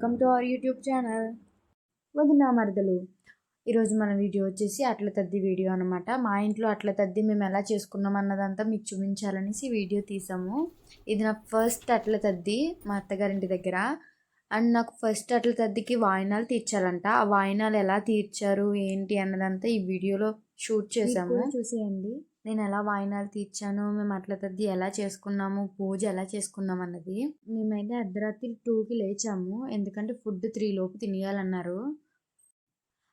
Welcome to our YouTube channel. వదినా మరదలు. ఈరోజు మన వీడియో వచ్చేసి అట్ల తద్ది వీడియో అనమాట మా ఇంట్లో అట్ల తద్ది మేము ఎలా చేసుకున్నాం అన్నదంతా మీకు చూపించాలనేసి వీడియో తీసాము. ఇది నా ఫస్ట్ అట్ల తద్ది మా అత్తగారింటి దగ్గర. అండ్ నాకు ఫస్ట్ అట్ల తద్దికి వాయినాలు తీర్చాలంట. ఆ వాయినాలు ఎలా తీర్చారు ఏంటి అన్నదంతా ఈ వీడియోలో షూట్ చేసాము. చూసేయండి. నేను ఎలా వాయినాలు తీర్చాను మేము అట్ల తద్ది ఎలా చేసుకున్నాము పూజ ఎలా చేసుకున్నాం అన్నది మేమైతే అర్ధరాత్రి టూకి లేచాము. ఎందుకంటే ఫుడ్ త్రీ లోపు తినేయాలన్నారు.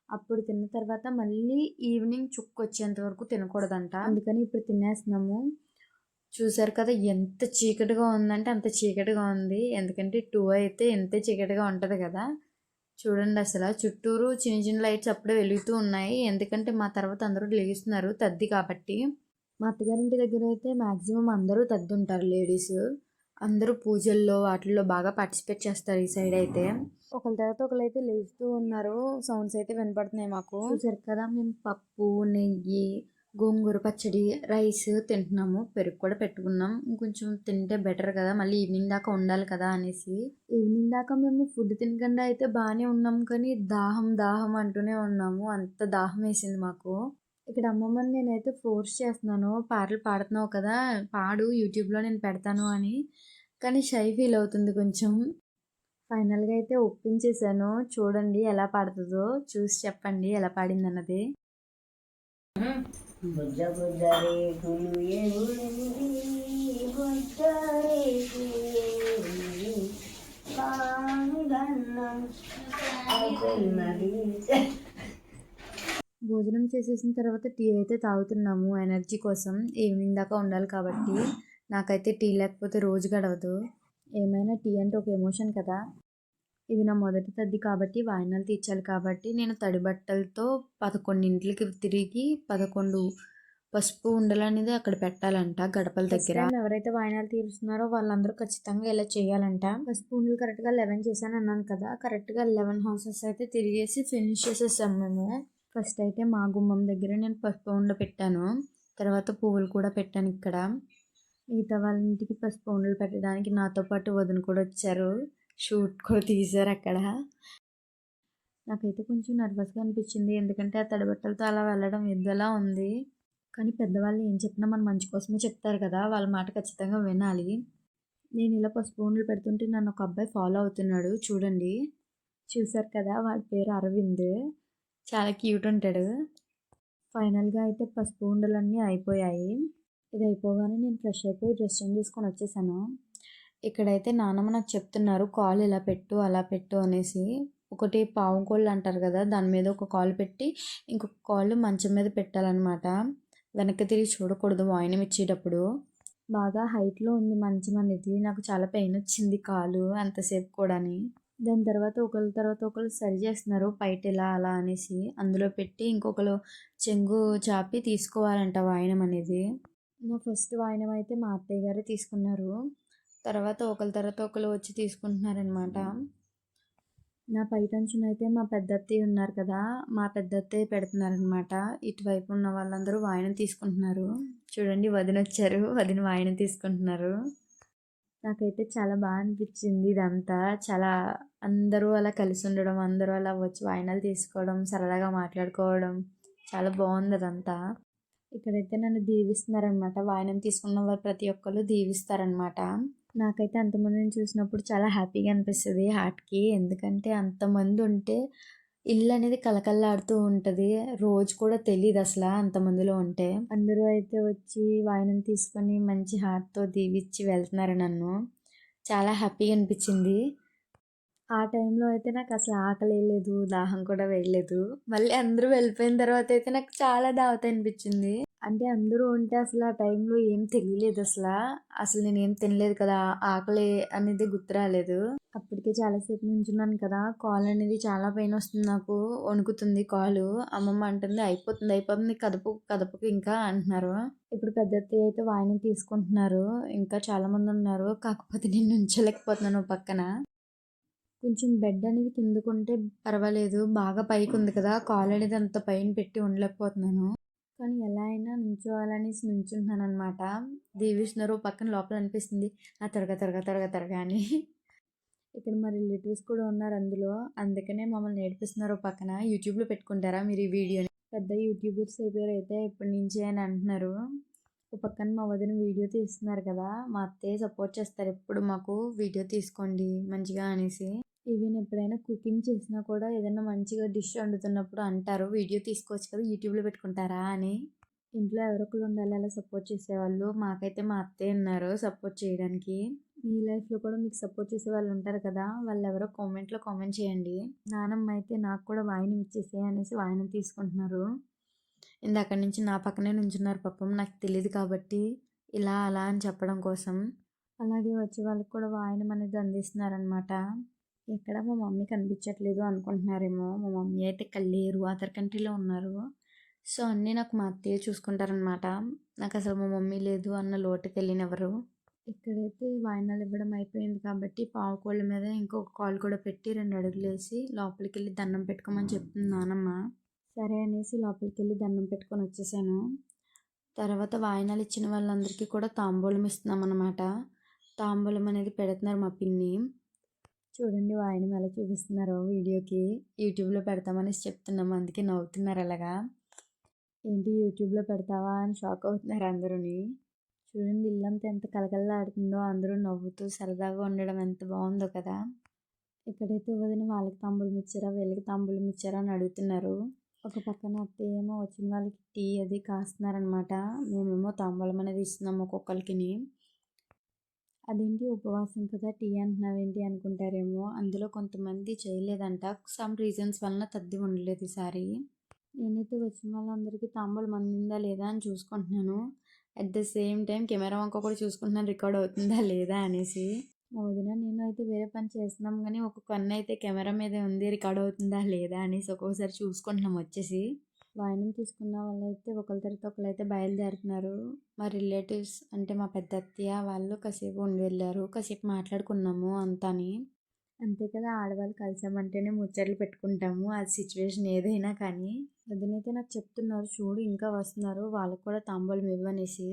అప్పుడు తిన్న తర్వాత మళ్ళీ ఈవినింగ్ చుక్కు వచ్చేంత వరకు తినకూడదంట. అందుకని ఇప్పుడు తినేస్తున్నాము. చూసారు కదా ఎంత చీకటిగా ఉందంటే అంత చీకటిగా ఉంది. ఎందుకంటే టూ అయితే ఎంత చీకటిగా ఉంటుంది కదా. చూడండి అసలు. చుట్టూరు చిన్న చిన్న లైట్స్ అప్పుడే వెలుగుతూ ఉన్నాయి. ఎందుకంటే మా తర్వాత అందరూ లేస్తున్నారు తద్ది కాబట్టి. మా అత్తగారింటి దగ్గర అయితే మ్యాక్సిమం అందరూ తద్ది ఉంటారు లేడీస్. అందరూ పూజల్లో వాటిల్లో బాగా పార్టిసిపేట్ చేస్తారు ఈ సైడ్ అయితే. ఒకరి తర్వాత ఒకరు అయితే లేస్తూ ఉన్నారు. సౌండ్స్ అయితే వినపడుతున్నాయి మాకు. చూసారు కదా మేము పప్పు నెయ్యి గోంగూర పచ్చడి రైస్ తింటున్నాము. పెరుగు కూడా పెట్టుకున్నాం. ఇంకొంచెం తింటే బెటర్ కదా. మళ్ళీ ఈవినింగ్ దాకా ఉండాలి కదా అనేసి. ఈవినింగ్ దాకా మేము ఫుడ్ తినకుండా అయితే బాగానే ఉన్నాం. కానీ దాహం దాహం అంటూనే ఉన్నాము. అంత దాహం వేసింది మాకు. ఇక్కడ అమ్మమ్మని నేనైతే ఫోర్స్ చేస్తున్నాను. పాటలు పాడుతున్నావు కదా. పాడు యూట్యూబ్లో నేను పెడతాను అని. కానీ షై ఫీల్ అవుతుంది కొంచెం. ఫైనల్గా అయితే ఒప్పించేసాను చూడండి ఎలా పాడుతుందో. చూసి చెప్పండి ఎలా పాడింది అన్నది బుజ్జ బుజ్జ రేకులు ఎగురింది బుజ్జ రేకులు పానుగన్నం అయిపోయినది భోజనం చేసేసిన తర్వాత టీ అయితే తాగుతున్నాము ఎనర్జీ కోసం. ఈవినింగ్ దాకా ఉండాలి కాబట్టి నాకైతే టీ లేకపోతే రోజు గడవదు. ఏమైనా టీ అంటే ఒక ఎమోషన్ కదా. ఇది నా మొదటి తద్ది కాబట్టి వాయినాలు తీర్చాలి కాబట్టి నేను తడి బట్టలతో పదకొండింటికి తిరిగి పదకొండు పసుపు ఉండలు అనేది అక్కడ పెట్టాలంట గడపల దగ్గర. ఎవరైతే వాయినాలు తీరుస్తున్నారో వాళ్ళందరూ ఖచ్చితంగా ఇలా చేయాలంట. పసుపు ఉండలు కరెక్ట్గా లెవెన్ చేశాను అన్నాను కదా కరెక్ట్గా లెవెన్ హౌసెస్ అయితే తిరిగేసి ఫినిష్ చేసేసాం మేము. ఫస్ట్ అయితే మా గుమ్మం దగ్గర నేను పసుపు ఉండ పెట్టాను. తర్వాత పువ్వులు కూడా పెట్టాను ఇక్కడ. మిగతా వాళ్ళ ఇంటికి పసుపు ఉండలు పెట్టడానికి నాతో పాటు వదిన కూడా వచ్చారు. షూట్ కూడా తీశారు అక్కడ. నాకైతే కొంచెం నర్వస్గా అనిపించింది. ఎందుకంటే ఆ తడిబట్టలతో అలా వెళ్ళడం ఎందులా ఉంది? కానీ పెద్దవాళ్ళు ఏం చెప్పినా మన మంచి కోసమే చెప్తారు కదా! వాళ్ళ మాట ఖచ్చితంగా వినాలి. నేను ఇలా పసుపు ఉండలు పెడుతుంటే నన్ను ఒక అబ్బాయి ఫాలో అవుతున్నాడు. చూడండి. చూశారు కదా! వాడి పేరు అరవింద్. చాలా క్యూట్ ఉంటాడు. ఫైనల్గా అయితే పసుపు ఉండలన్నీ అయిపోయాయి. ఇది అయిపోగానే నేను ఫ్రెష్ అయిపోయి డ్రెస్ చేంజ్ చేసుకొని వచ్చేసాను. ఇక్కడైతే నాన్నమ్మ నాకు చెప్తున్నారు కాల్ ఇలా పెట్టు అలా పెట్టు అనేసి. ఒకటి పావు కోళ్ళు అంటారు కదా దాని మీద ఒక కాల్ పెట్టి ఇంకొక కాల్ మంచం మీద పెట్టాలన్నమాట. వెనక్కి తిరిగి చూడకూడదు వాయినం ఇచ్చేటప్పుడు. బాగా హైట్లో ఉంది మంచం అనేది నాకు చాలా పెయిన్ వచ్చింది కాలు అంతసేపు కూడాని. దాని తర్వాత ఒకరి తర్వాత ఒకరు సరి చేస్తున్నారు బయట ఇలా అలా అనేసి. అందులో పెట్టి ఇంకొకరు చెంగు చాపి తీసుకోవాలంట వాయనం అనేది. నా ఫస్ట్ వాయనం అయితే మా అత్తయ్య గారే తీసుకున్నారు. తర్వాత ఒకరి తర్వాత ఒకరు వచ్చి తీసుకుంటున్నారనమాట. నా పైటంచున అయితే మా పెద్దత్తయ్య ఉన్నారు కదా మా పెద్దత్తయ్య పెడుతున్నారనమాట. ఇటువైపు ఉన్న వాళ్ళందరూ వాయనం తీసుకుంటున్నారు. చూడండి వదిన వచ్చారు. వదిన వాయనం తీసుకుంటున్నారు. నాకైతే చాలా బాగా అనిపించింది ఇదంతా. చాలా అందరూ అలా కలిసి ఉండడం అందరూ అలా వచ్చి వాయినాలు తీసుకోవడం సరదాగా మాట్లాడుకోవడం చాలా బాగుంది అదంతా. ఇక్కడైతే నన్ను దీవిస్తున్నారనమాట. వాయినం తీసుకున్న వారు ప్రతి ఒక్కరు దీవిస్తారనమాట. నాకైతే అంతమందిని చూసినప్పుడు చాలా హ్యాపీగా అనిపిస్తుంది. హార్ట్కి ఎందుకంటే అంతమంది ఉంటే ఇల్లు అనేది కలకల్లాడుతూ ఉంటుంది. రోజు కూడా తెలియదు అసలు అంతమందిలో ఉంటే. అందరూ అయితే వచ్చి వాయినం తీసుకొని మంచి హార్ట్తో దీవిచ్చి వెళ్తున్నారు నన్ను. చాలా హ్యాపీగా అనిపించింది. ఆ టైంలో అయితే నాకు అసలు ఆకలి వేయలేదు దాహం కూడా వేయలేదు. మళ్ళీ అందరూ వెళ్ళిపోయిన తర్వాత అయితే నాకు చాలా దావత అనిపించింది. అంటే అందరూ ఉంటే అసలు ఆ టైంలో ఏం తెలియలేదు అసలు. అసలు నేను ఏం తినలేదు కదా ఆకలి అనేది గుర్తు రాలేదు. అప్పటికే చాలాసేపు నుంచున్నాను కదా కాల్ అనేది చాలా పెయిన్ వస్తుంది నాకు. వణుకుతుంది కాలు. అమ్మమ్మ అంటుంది అయిపోతుంది అయిపోతుంది కదపు కదపకు ఇంకా అంటున్నారు. ఇప్పుడు పెద్ద అయితే వాయిని తీసుకుంటున్నారు. ఇంకా చాలామంది ఉన్నారు. కాకపోతే నేను ఉంచలేకపోతున్నాను పక్కన. కొంచెం బెడ్ అనేది కిందకుంటే పర్వాలేదు. బాగా పైకి ఉంది కదా. కాల్ అనేది అంత పైన పెట్టి ఉండలేకపోతున్నాను. కానీ ఎలా అయినా నుంచోవాలనేసి నుంచుంటున్నాను అనమాట దీవిస్తున్నారు పక్కన లోపల అనిపిస్తుంది. ఆ త్వరగా తరగ తరగ త్వరగా అని. ఇక్కడ మా రిలేటివ్స్ కూడా ఉన్నారు అందులో. అందుకనే మమ్మల్ని నేర్పిస్తున్నారు పక్కన. యూట్యూబ్లో పెట్టుకుంటారా మీరు ఈ వీడియోని? పెద్ద యూట్యూబర్స్ అయిపోయారు అయితే ఇప్పటి నుంచి అని అంటున్నారు. ఒక పక్కన మా వదిన వీడియో తీస్తున్నారు కదా మా అత్తయ్య సపోర్ట్ చేస్తారు ఎప్పుడు మాకు వీడియో తీసుకోండి మంచిగా అనేసి. ఈవెన్ ఎప్పుడైనా కుకింగ్ చేసినా కూడా ఏదైనా మంచిగా డిష్ వండుతున్నప్పుడు అంటారు వీడియో తీసుకోవచ్చు కదా యూట్యూబ్లో పెట్టుకుంటారా? అని. ఇంట్లో ఎవరొకరు ఉండాలి అలా సపోర్ట్ చేసేవాళ్ళు. మాకైతే మా అత్తయ్య ఉన్నారు సపోర్ట్ చేయడానికి. మీ లైఫ్లో కూడా మీకు సపోర్ట్ చేసే వాళ్ళు ఉంటారు కదా వాళ్ళు ఎవరో కామెంట్లో కామెంట్ చేయండి. నానమ్మ అయితే నాకు కూడా వాయినం ఇచ్చేసే అనేసి వాయినం తీసుకుంటున్నారు. ఇందాక నుంచి నా పక్కనే నుంచున్నారు పాపం నాకు తెలియదు కాబట్టి ఇలా అలా అని చెప్పడం కోసం. అలాగే వచ్చే వాళ్ళకి కూడా వాయనం అనేది అందిస్తున్నారనమాట ఎక్కడ మా మమ్మీ కనిపించట్లేదు అనుకుంటున్నారేమో. మా మమ్మీ అయితే ఇక్కడ లేరు అదర్ కంట్రీలో ఉన్నారు. సో అన్నీ నాకు మా అత్తయ్య చూసుకుంటారనమాట నాకు అసలు మా మమ్మీ లేదు అన్న లోటుకి వెళ్ళినెవరు ఇక్కడైతే వాయినాలు ఇవ్వడం అయిపోయింది కాబట్టి పావుకోళ్ళ మీద ఇంకొక కాల్ కూడా పెట్టి రెండు అడుగులు వేసి లోపలికి వెళ్ళి దండం పెట్టుకోమని చెప్తుంది నానమ్మ. సరే అనేసి లోపలికి వెళ్ళి దండం పెట్టుకొని వచ్చేసాను. తర్వాత వాయినాలు ఇచ్చిన వాళ్ళందరికీ కూడా తాంబూలం ఇస్తున్నాం అనమాట తాంబూలం అనేది పెడుతున్నారు మా పిన్ని. చూడండి వాయినం ఎలా చూపిస్తున్నారో వీడియోకి. యూట్యూబ్లో పెడతామనేసి చెప్తున్నాము. అందుకే నవ్వుతున్నారు అలాగా. ఏంటి యూట్యూబ్లో పెడతావా అని షాక్ అవుతున్నారు అందరూని. చూడండి ఇల్లంతా ఎంత కలకల్లాడుతుందో అందరూ నవ్వుతూ సరదాగా ఉండడం ఎంత బాగుందో కదా. ఇక్కడైతే వదిన వాళ్ళకి తంబులు మిచ్చారా వీళ్ళకి తంబులు మిచ్చారా అని అడుగుతున్నారు. ఒక పక్కన అత్తయ్య ఏమో వచ్చిన వాళ్ళకి టీ అది కాస్తున్నారనమాట మేమేమో తాంబూలం అనేది ఇస్తున్నాము ఒక్కొక్కరికి అదేంటి ఉపవాసం కదా టీ అంటున్నావేంటి అనుకుంటారేమో. అందులో కొంతమంది చేయలేదంట. సమ్ రీజన్స్ వలన తద్ది ఉండలేదు ఈసారి. నేనైతే వచ్చిన వాళ్ళందరికీ తాంబూలం అందిందా లేదా అని చూసుకుంటున్నాను. At the same time camera వంక కూడా చూసుకుంటున్నాను రికార్డ్ అవుతుందా లేదా అనేసి. వదిన నేను అయితే వేరే పని చేస్తున్నాం కానీ ఒక కన్ను అయితే కెమెరా మీద ఉంది రికార్డ్ అవుతుందా లేదా అనేసి ఒక్కొక్కసారి చూసుకుంటున్నాం వచ్చేసి. వాయినం తీసుకున్న వాళ్ళైతే ఒకరి తర్వాత ఒకరు అయితే బయలుదేరుతున్నారు. మా రిలేటివ్స్ అంటే మా పెద్ద అత్తయ్య వాళ్ళు కాసేపు ఉండి వెళ్ళారు. కాసేపు మాట్లాడుకున్నాము అంతాని. అంతే కదా ఆడవాళ్ళు కలిసామంటేనే ముచ్చట్లు పెట్టుకుంటాము. అది సిచ్యువేషన్ ఏదైనా కానీ. అదనైతే నాకు చెప్తున్నారు చూడు ఇంకా వస్తున్నారు. వాళ్ళకు కూడా తాంబూలం ఇవ్వనేసి.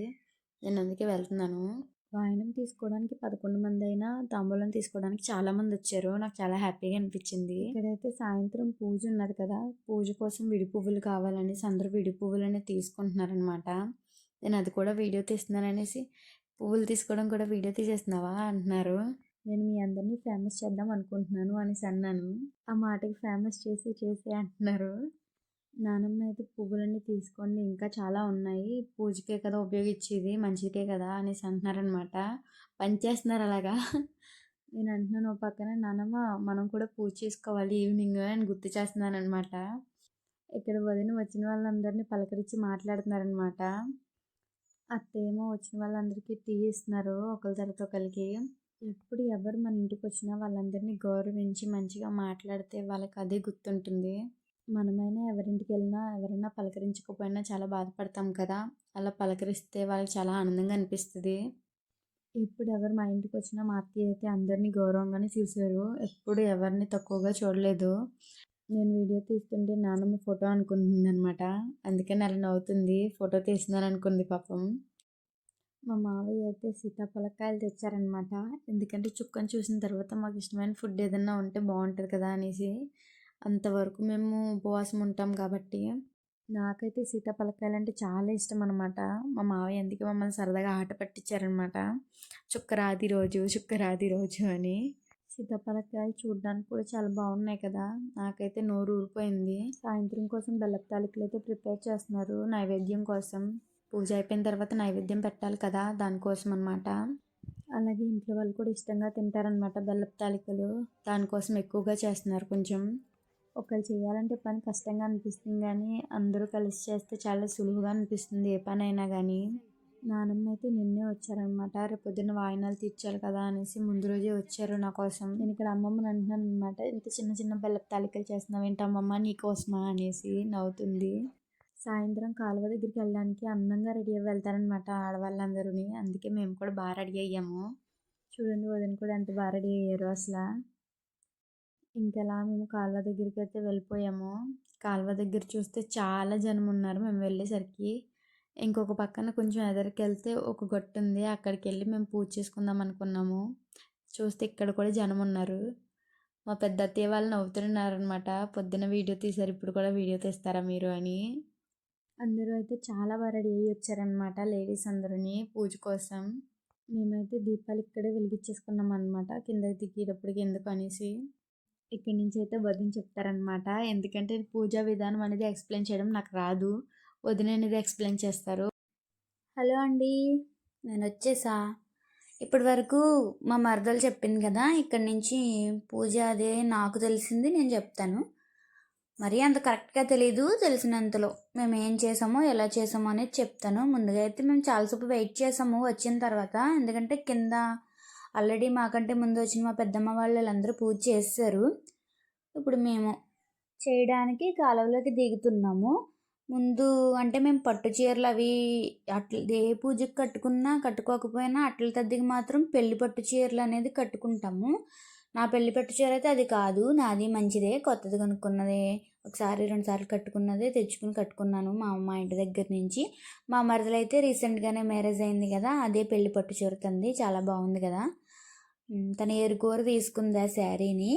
నేను అందుకే వెళ్తున్నాను. వాయనం తీసుకోవడానికి పదకొండు మంది అయినా తాంబూలం తీసుకోవడానికి చాలా మంది వచ్చారు నాకు చాలా హ్యాపీగా అనిపించింది. ఇక్కడైతే సాయంత్రం పూజ ఉన్నది కదా పూజ కోసం విడి పువ్వులు కావాలని అందరూ విడి పువ్వులు తీసుకుంటున్నారనమాట నేను అది కూడా వీడియో తీస్తున్నాను అనేసి పువ్వులు తీసుకోవడం కూడా వీడియో తీసేస్తున్నావా అంటున్నారు. నేను మీ అందరినీ ఫేమస్ చేద్దాం అనుకుంటున్నాను అనేసి అన్నాను. ఆ మాటకి ఫేమస్ చేసి చేసి అంటున్నారు. నానమ్మ అయితే పువ్వులన్నీ తీసుకోండి. ఇంకా చాలా ఉన్నాయి. పూజకే కదా ఉపయోగించేది మంచిదే కదా అనేసి అంటున్నారనమాట పనిచేస్తున్నారు అలాగా. నేను అంటున్నాను ఓ పక్కన నానమ్మ మనం కూడా పూజ చేసుకోవాలి ఈవినింగ్ అని గుర్తు చేస్తున్నాను అనమాట ఇక్కడ వదిన వచ్చిన వాళ్ళందరినీ పలకరించి మాట్లాడుతున్నారనమాట అత్తేమో వచ్చిన వాళ్ళందరికీ టీ ఇస్తున్నారు ఒకరి తర్వాత ఒకరికి ఎప్పుడు ఎవరు మన ఇంటికి వచ్చినా వాళ్ళందరినీ గౌరవించి మంచిగా మాట్లాడితే వాళ్ళకి అదే గుర్తుంటుంది. మనమైనా ఎవరింటికి వెళ్ళినా ఎవరైనా పలకరించకపోయినా చాలా బాధపడతాం కదా. అలా పలకరిస్తే వాళ్ళకి చాలా ఆనందంగా అనిపిస్తుంది. ఎప్పుడు ఎవరు మా ఇంటికి వచ్చినా మా అత్తయ్య అయితే అందరినీ గౌరవంగానే చూశారు. ఎప్పుడు ఎవరిని తక్కువగా చూడలేదు. నేను వీడియో తీస్తుంటే నాన్నమ్మ ఫోటో అనుకుంటుంది అనమాట అందుకని అలా నవ్వుతుంది. ఫోటో తీస్తున్నాను అనుకుంది పాపం. మా మావయ్య అయితే సీతాఫలకాయలు తెచ్చారనమాట ఎందుకంటే చుక్కను చూసిన తర్వాత మాకు ఇష్టమైన ఫుడ్ ఏదన్నా ఉంటే బాగుంటుంది కదా అనేసి అంతవరకు మేము ఉపవాసం ఉంటాం కాబట్టి నాకైతే సీతాఫలకాయలు అంటే చాలా ఇష్టం అనమాట మా మావయ్య అందుకే మమ్మల్ని సరదాగా ఆట పట్టించారనమాట చుక్కరాది రోజు చుక్కరాది రోజు అని. సీతాఫలకాయలు చూడడానికి కూడా చాలా బాగున్నాయి కదా. నాకైతే నోరు ఊరిపోయింది. సాయంత్రం కోసం బెల్లపు తాలికలు అయితే ప్రిపేర్ చేస్తున్నారు నైవేద్యం కోసం. పూజ అయిపోయిన తర్వాత నైవేద్యం పెట్టాలి కదా దానికోసం అనమాట అలాగే ఇంట్లో వాళ్ళు కూడా ఇష్టంగా తింటారనమాట బెల్లపు తాలికలు. దానికోసం ఎక్కువగా చేస్తున్నారు కొంచెం. ఒకరు చేయాలంటే పని కష్టంగా అనిపిస్తుంది కానీ అందరూ కలిసి చేస్తే చాలా సులువుగా అనిపిస్తుంది ఏ పని అయినా కానీ. నానమ్మ అయితే నిన్నే వచ్చారనమాట రేపు పొద్దున్న వాయినాలు తీర్చాలి కదా అనేసి ముందు రోజే వచ్చారు నా కోసం. నేను ఇక్కడ అమ్మమ్మని అంటున్నాను అనమాట ఇంత చిన్న చిన్న బెల్లపు తాలికలు చేస్తున్నావు ఏంటి అమ్మమ్మ నీకోసమా అనేసి నవ్వుతుంది. సాయంత్రం కాలువ దగ్గరికి వెళ్ళడానికి అందంగా రెడీ అయ్యి వెళ్తారనమాట ఆడవాళ్ళందరూని. అందుకే మేము కూడా బాగా రెడీ అయ్యాము. చూడండి వదిన కూడా ఎంత బాగా రెడీ అయ్యారు అసలు. ఇంకెలా మేము కాలువ దగ్గరికి అయితే వెళ్ళిపోయాము. కాలువ దగ్గర చూస్తే చాలా జనం ఉన్నారు మేము వెళ్ళేసరికి. ఇంకొక పక్కన కొంచెం ఎదరికి వెళ్తే ఒక గొట్టు ఉంది. అక్కడికి వెళ్ళి మేము పూజ చేసుకుందాం అనుకున్నాము. చూస్తే ఇక్కడ కూడా జనం ఉన్నారు. మా పెద్ద అత్తయ్య వాళ్ళు నవ్వుతున్నారనమాట పొద్దున వీడియో తీశారు ఇప్పుడు కూడా వీడియో తీస్తారా మీరు అని. అందరూ అయితే చాలా బాగా రెడీ అయ్యి వచ్చారనమాట లేడీస్ అందరూని పూజ కోసం. మేమైతే దీపాలు ఇక్కడే వెలిగించేసుకున్నాం అనమాట కిందకి దిగేటప్పటికి ఎందుకు అనేసి. ఇక్కడి నుంచి అయితే వదిన చెప్తారనమాట. ఎందుకంటే పూజా విధానం అనేది ఎక్స్ప్లెయిన్ చేయడం నాకు రాదు. వదిన అనేది ఎక్స్ప్లెయిన్ చేస్తారు. హలో అండి. నేను వచ్చేసా ఇప్పటి వరకు మా మరదలు చెప్పింది కదా ఇక్కడి నుంచి పూజ అదే నాకు తెలిసింది నేను చెప్తాను. మరీ అంత కరెక్ట్గా తెలియదు తెలిసినంతలో. మేము ఏం చేసామో ఎలా చేసామో అనేది చెప్తాను. ముందుగా అయితే మేము చాలాసేపు వెయిట్ చేసాము వచ్చిన తర్వాత. ఎందుకంటే కింద ఆల్రెడీ మాకంటే ముందు వచ్చిన మా పెద్దమ్మ వాళ్ళందరూ పూజ చేస్తారు. ఇప్పుడు మేము చేయడానికి కాలువలోకి దిగుతున్నాము. ముందు అంటే మేము పట్టు చీరలు అవి అట్ల ఏ పూజకి కట్టుకున్నా కట్టుకోకపోయినా అట్ల తద్దికి మాత్రం పెళ్ళి పట్టు చీరలు అనేది కట్టుకుంటాము. నా పెళ్ళి పట్టు చీర అయితే అది కాదు నాది మంచిదే కొత్తది కొనుక్కున్నదే ఒకసారి రెండు సార్లు కట్టుకున్నదే తెచ్చుకుని కట్టుకున్నాను మా అమ్మ ఇంటి దగ్గర నుంచి. మా మరదలైతే రీసెంట్గానే మ్యారేజ్ అయింది కదా అదే పెళ్ళి పట్టు చీర తంది చాలా బాగుంది కదా. తన ఎరుకూర తీసుకుంది ఆ శారీని.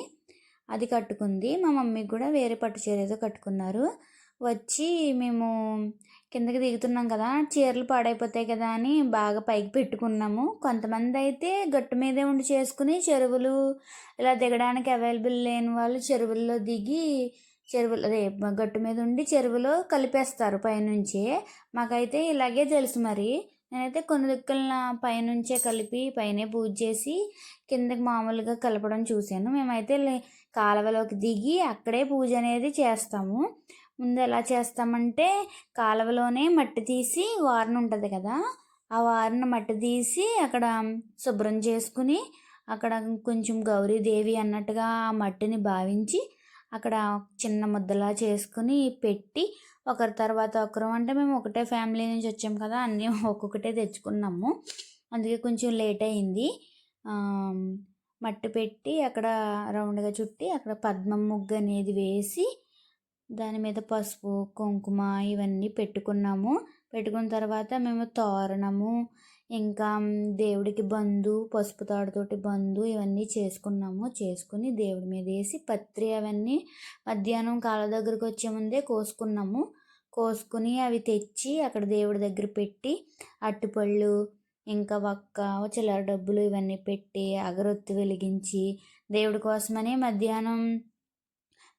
అది కట్టుకుంది. మా మమ్మీకి కూడా వేరే పట్టు చీర ఏదో కట్టుకున్నారు. వచ్చి మేము కిందకి దిగుతున్నాం కదా చీరలు పాడైపోతాయి కదా అని బాగా పైకి పెట్టుకున్నాము. కొంతమంది అయితే గట్టు మీదే ఉండి చేసుకుని చెరువులు ఇలా దిగడానికి అవైలబుల్ లేని వాళ్ళు చెరువుల్లో దిగి చెరువులు అదే గట్టు మీద ఉండి చెరువులో కలిపేస్తారు పైనుంచే. మాకైతే ఇలాగే తెలుసు మరి. నేనైతే కొన్ని దిక్కుల పైనుంచే కలిపి పైనే పూజ చేసి కిందకి మామూలుగా కలపడం చూశాను. మేమైతే లే- కాలువలోకి దిగి అక్కడే పూజ అనేది చేస్తాము. ముందు ఎలా చేస్తామంటే కాలువలోనే మట్టి తీసి వారన ఉంటుంది కదా ఆ వారణ మట్టి తీసి అక్కడ శుభ్రం చేసుకుని అక్కడ కొంచెం గౌరీదేవి అన్నట్టుగా ఆ మట్టిని భావించి అక్కడ చిన్న ముద్దలా చేసుకుని పెట్టి ఒకరి తర్వాత ఒకరు. అంటే మేము ఒకటే ఫ్యామిలీ నుంచి వచ్చాం కదా అన్నీ ఒక్కొక్కటే తెచ్చుకున్నాము. అందుకే కొంచెం లేట్ అయింది. మట్టి పెట్టి అక్కడ రౌండ్గా చుట్టి అక్కడ పద్మం ముగ్గు అనేది వేసి దాని మీద పసుపు కుంకుమ ఇవన్నీ పెట్టుకున్నాము. పెట్టుకున్న తర్వాత మేము తోరణము ఇంకా దేవుడికి బంధు పసుపు తాడుతోటి బంధు ఇవన్నీ చేసుకున్నాము. చేసుకుని దేవుడి మీద వేసి పత్రి అవన్నీ మధ్యాహ్నం కాళ్ళ దగ్గరకు వచ్చే ముందే కోసుకున్నాము. కోసుకుని అవి తెచ్చి అక్కడ దేవుడి దగ్గర పెట్టి అట్టుపళ్ళు ఇంకా వక్క చిల్లర డబ్బులు ఇవన్నీ పెట్టి అగరొత్తి వెలిగించి దేవుడి కోసమని మధ్యాహ్నం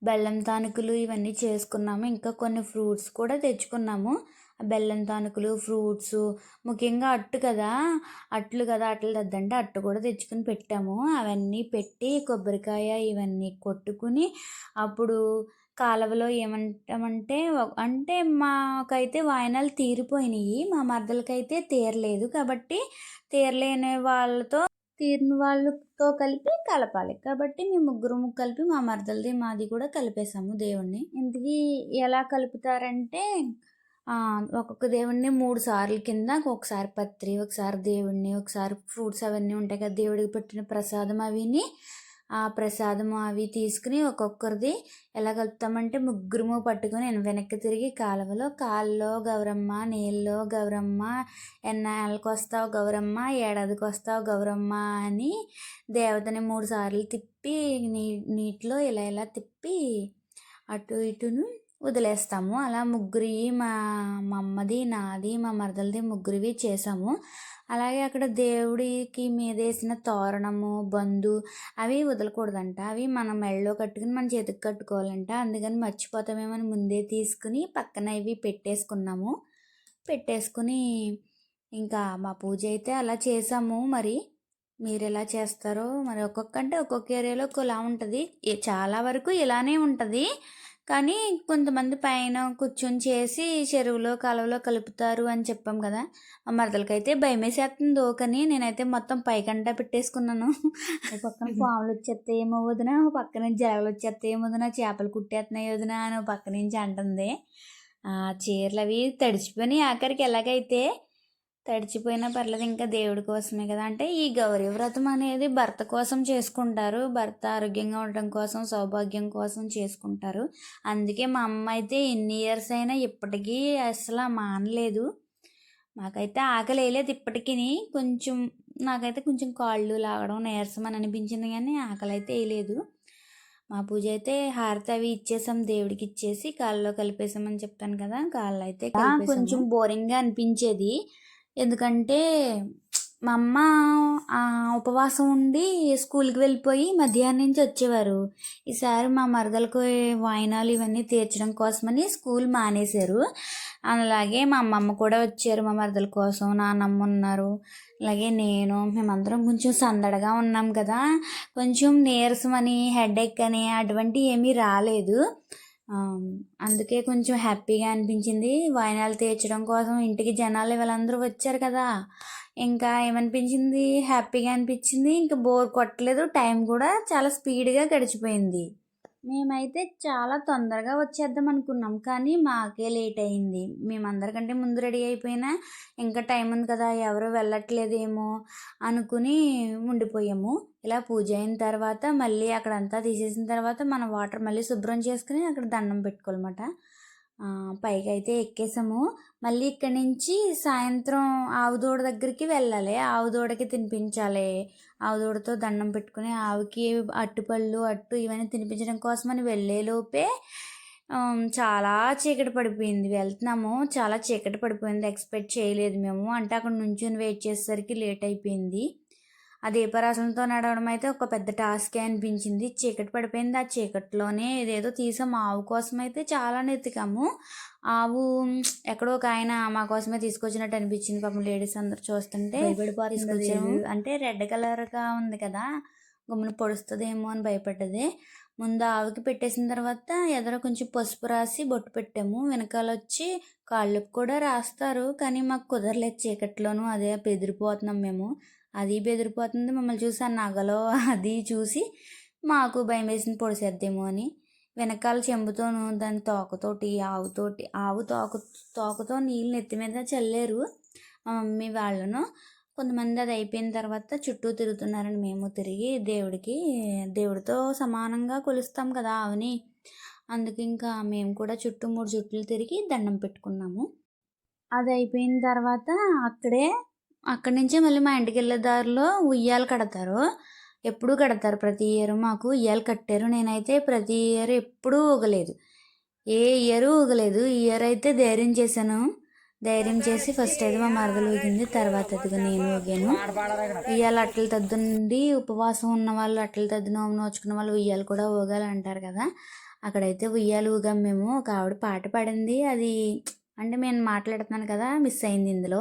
బెల్లం తానుకులు ఇవన్నీ చేసుకున్నాము. ఇంకా కొన్ని ఫ్రూట్స్ కూడా తెచ్చుకున్నాము. బెల్లం తానుకులు ఫ్రూట్స్ ముఖ్యంగా అట్టు కదా అట్లు కదా అట్లు తద్దంటే అట్టు కూడా తెచ్చుకుని పెట్టాము. అవన్నీ పెట్టి కొబ్బరికాయ ఇవన్నీ కొట్టుకుని అప్పుడు కాలువలో ఏమంటామంటే అంటే మాకైతే వాయనాలు తీరిపోయినాయి మా మరదలకైతే తీరలేదు. కాబట్టి తీరలేని వాళ్ళతో తీరిన వాళ్ళతో కలిపి కలపాలి. కాబట్టి మేము ముగ్గురు కలిపి మా మరదలది మాది కూడా కలిపేసాము దేవుణ్ణి. ఇంతకీ ఎలా కలుపుతారంటే ఒక్కొక్క దేవుణ్ణి మూడు సార్లు కింద ఒకసారి పత్రి ఒకసారి దేవుణ్ణి ఒకసారి ఫ్రూట్స్ అవన్నీ ఉంటాయి కదా దేవుడికి పెట్టిన ప్రసాదం అవిని ఆ ప్రసాదం అవి తీసుకుని ఒక్కొక్కరిది ఎలా కలుపుతామంటే ముగ్గురుము పట్టుకొని వెనక్కి తిరిగి కాలువలో కాల్లో గౌరమ్మ నీళ్ళలో గౌరమ్మ ఎన్నాళ్ళకి వస్తావు గౌరమ్మ ఏడాదికి వస్తావు గౌరమ్మ అని దేవతని మూడు సార్లు తిప్పి నీ నీటిలో ఇలా ఇలా తిప్పి అటు ఇటును వదిలేస్తాము. అలా ముగ్గురి మా మా అమ్మది నాది మా మరదలది ముగ్గురివి చేసాము. అలాగే అక్కడ దేవుడికి మీదేసిన తోరణము బంధు అవి వదలకూడదంట. అవి మన మెడలో కట్టుకుని మన చేతికి కట్టుకోవాలంట. అందుకని మర్చిపోతామేమని ముందే తీసుకుని పక్కన ఇవి పెట్టేసుకున్నాము. పెట్టేసుకుని ఇంకా మా పూజ అయితే అలా చేసాము. మరి మీరు ఎలా చేస్తారో మరి ఒక్కొక్క అంటే ఒక్కొక్క ఏరియాలో ఒకలా ఉంటుంది. చాలా వరకు ఇలానే ఉంటుంది. కానీ కొంతమంది పైన కూర్చొని చేసి చెరువులో కాలువలో కలుపుతారు అని చెప్పాం కదా. ఆ మరదలకైతే భయమేసేస్తుంది ఓకని నేనైతే మొత్తం పైకంటా పెట్టేసుకున్నాను. పక్కన పాములు వచ్చేస్తే ఏమో వదిన పక్కన జలగలు వచ్చేస్తే ఏమో వదిన చేపలు కుట్టేస్తున్నాయి వదిన అని పక్క నుంచి అంటుంది. ఆ చీరలు అవి తడిచిపోయినాయి ఆఖరికి ఎలాగైతే తడిచిపోయినా పర్లేదు ఇంకా దేవుడి కోసమే కదా. అంటే ఈ గౌరీ వ్రతం అనేది భర్త కోసం చేసుకుంటారు. భర్త ఆరోగ్యంగా ఉండటం కోసం సౌభాగ్యం కోసం చేసుకుంటారు. అందుకే మా అమ్మ అయితే ఎన్ని ఇయర్స్ అయినా ఇప్పటికీ అసలు మానలేదు. మాకైతే ఆకలి వేయలేదు ఇప్పటికీ. కొంచెం నాకైతే కొంచెం కాళ్ళు లాగడం నీరసం అని అనిపించింది కానీ ఆకలి అయితే వేయలేదు. మా పూజ అయితే హారతి అవి ఇచ్చేసాం దేవుడికి ఇచ్చేసి కాళ్ళలో కలిపేసామని చెప్పాను కదా కాళ్ళు అయితే కొంచెం బోరింగ్గా అనిపించేది. ఎందుకంటే మా అమ్మ ఆ, ఉపవాసం ఉండి స్కూల్కి వెళ్ళిపోయి మధ్యాహ్నం నుంచి వచ్చేవారు. ఈసారి మా మరదలకు వాయినాలు ఇవన్నీ తీర్చడం కోసమని స్కూల్ మానేశారు. అలాగే మా అమ్మమ్మ కూడా వచ్చారు మా మరదల కోసం. నాన్నమ్మ ఉన్నారు. అలాగే నేను మేమందరం కొంచెం సందడిగా ఉన్నాం కదా. కొంచెం నీరసం అని హెడేక్ అని అటువంటి ఏమీ రాలేదు. అందుకే కొంచెం హ్యాపీగా అనిపించింది. వాయినాలు తీర్చడం కోసం ఇంటికి జనాలు వీళ్ళందరూ వచ్చారు కదా. ఇంకా ఏమనిపించింది? హ్యాపీగా అనిపించింది. ఇంకా బోర్ కొట్టలేదు. టైం కూడా చాలా స్పీడ్గా గడిచిపోయింది. మేమైతే చాలా తొందరగా వచ్చేద్దాం అనుకున్నాం. కానీ మాకే లేట్ అయింది. మేమందరికంటే ముందు రెడీ అయిపోయినా ఇంకా టైం ఉంది కదా ఎవరు వెళ్ళట్లేదేమో అనుకుని ఉండిపోయాము. ఇలా పూజ అయిన తర్వాత మళ్ళీ అక్కడ అంతా తీసేసిన తర్వాత మనం వాటర్ మళ్ళీ శుభ్రం చేసుకుని అక్కడ దండం పెట్టుకోవాలన్నమాట. పైకి అయితే ఎక్కేసాము. మళ్ళీ ఇక్కడి నుంచి సాయంత్రం ఆవుదూడ దగ్గరికి వెళ్ళాలి. ఆవుదూడకి తినిపించాలి. ఆవుదూడతో దండం పెట్టుకుని ఆవుకి అట్టుపళ్ళు అట్టు ఇవన్నీ తినిపించడం కోసం అని వెళ్ళేలోపే చాలా చీకటి పడిపోయింది. వెళ్తున్నాము. చాలా చీకటి పడిపోయింది. ఎక్స్పెక్ట్ చేయలేదు మేము. అంటే అక్కడ నుంచొని వెయిట్ చేసేసరికి లేట్ అయిపోయింది. ఆ దీపరాశంతో నడవడం అయితే ఒక పెద్ద టాస్కే అనిపించింది. చీకటి పడిపోయింది. ఆ చీకటిలోనే ఏదేదో తీసాం. ఆవు కోసం అయితే చాలా నెతికాము ఆవు ఎక్కడో ఒక ఆయన మా కోసమే తీసుకొచ్చినట్టు అనిపించింది. పాపం లేడీస్ అందరు చూస్తుంటే తీసుకొచ్చాము. అంటే రెడ్ కలర్గా ఉంది కదా. గమ్మున పొడుస్తుందేమో అని భయపడ్డది. ముందు ఆవుకి పెట్టేసిన తర్వాత ఎదర కొంచెం పసుపు రాసి బొట్టు పెట్టాము. వెనకాల వచ్చి కాళ్ళకు కూడా రాస్తారు. కానీ మాకు కుదరలేదు. చీకట్లోనూ అదే బెదిరిపోతున్నాం మేము. అది బెదిరిపోతుంది. మమ్మల్ని చూసి ఆ నగలో అది చూసి మాకు భయం వేసింది పొడిసేద్దేమో అని. వెనకాల చెంబుతోను దాని తోకతోటి ఆవుతోటి ఆవు తోక తోకతో నీళ్ళు నెత్తి మీద చల్లారు మా మమ్మీ వాళ్ళను. కొంతమంది అది అయిపోయిన తర్వాత చుట్టూ తిరుగుతున్నారని మేము తిరిగి దేవుడికి దేవుడితో సమానంగా కొలుస్తాం కదా ఆవుని. అందుకు ఇంకా మేము కూడా చుట్టూ మూడు చుట్లు తిరిగి దండం పెట్టుకున్నాము. అది అయిపోయిన తర్వాత అక్కడే అక్కడి నుంచే మళ్ళీ మా ఇంటికి వెళ్ళే దారిలో ఉయ్యాలు కడతారు. ఎప్పుడూ కడతారు. ప్రతి ఇయర్ మాకు ఉయ్యాలు కట్టారు. నేనైతే ప్రతి ఇయర్ ఎప్పుడూ ఊగలేదు. ఏ ఇయర్ ఊగలేదు. ఈ ఇయర్ అయితే ధైర్యం చేశాను. ధైర్యం చేసి ఫస్ట్ అయితే మా మరదలు ఊగింది. తర్వాత అదిగా నేను ఊగాను. ఉయ్యాల అట్టల తద్దు నుండి ఉపవాసం ఉన్న వాళ్ళు అట్టల తద్దు నోము నోచుకున్న వాళ్ళు ఉయ్యాలు కూడా ఊగాలి అంటారు కదా. అక్కడైతే ఉయ్యాలు ఊగాం మేము. ఒక ఆవిడ పాట పాడింది. అది అంటే నేను మాట్లాడుతున్నాను కదా మిస్ అయింది ఇందులో.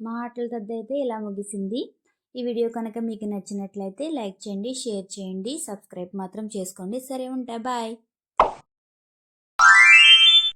మాటల తద్దు అయితే ఇలా ముగిసింది. ఈ వీడియో కనుక మీకు నచ్చినట్లయితే లైక్ చేయండి షేర్ చేయండి సబ్స్క్రైబ్ మాత్రం చేసుకోండి. సరే ఉంటా బాయ్.